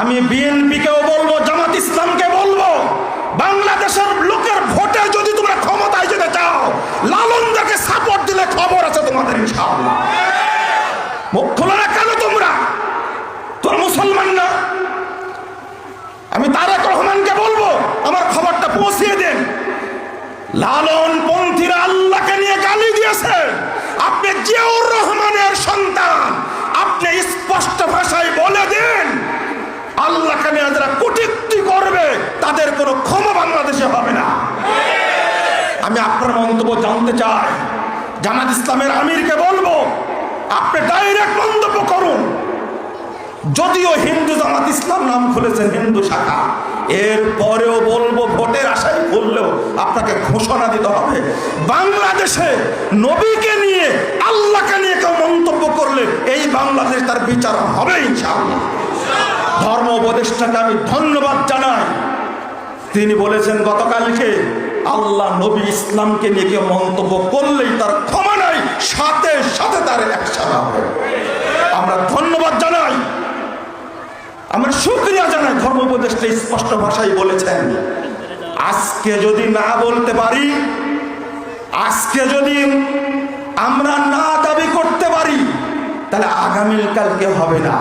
আমি বিএনপিকেও বলব, জামাত ইসলামকে বলব, বাংলাদেশের লোকের ভোটে যদি তোমরা ক্ষমতায় যেতে চাও লালনদাকে সাপোর্ট দিলে খবর আছে তোমাদের মুখ খোলো কেন তোমরা? তোর মুসলমান না? আমি তারেক রহমানকে বলব, আমার খবরটা পৌঁছিয়ে দেন। লালন পন্থীরা আল্লাহকে আল্লাহকে যারা কুটিক্তি করবে, তাদের কোনো ক্ষমা বাংলাদেশে হবে না। আমি আপনার মন্তব্য জানতে চাই। জামাত ইসলামের আমিরকে বলব, আপনি ডাইরেক্ট মন্তব্য করুন। যদিও হিন্দু জামাত ইসলাম নাম খুলেছেন হিন্দু শাখা এর পরেও বলব ভোটের আশায় করলেও আপনাকে ঘোষণা দিতে হবে। বাংলাদেশে নবীকে নিয়ে, আল্লাহকে নিয়ে কেউ মন্তব্য করলে এই বাংলাদেশ তার বিচার হবে ইনশাআল্লাহ। উপদেষ্টাকে আমি ধন্যবাদ জানাই। তিনি বলেছেন, গতকালকে আল্লাহ নবী ইসলামকে নিয়ে কেউ মন্তব্য করলেই তার ক্ষমা নাই, সাথে সাথে তার একসাথে হবে। আমরা ধন্যবাদ জানাই। আমরা শুক্রিয়া জানাই, ধর্ম উপদেষ্টা স্পষ্ট ভাষায় বলেছেন, আজকে যদি না বলতে পারি, আজকে যদি আমরা না দাবি করতে পারি, তাহলে আগামীকাল আগামীকালকে হবে না।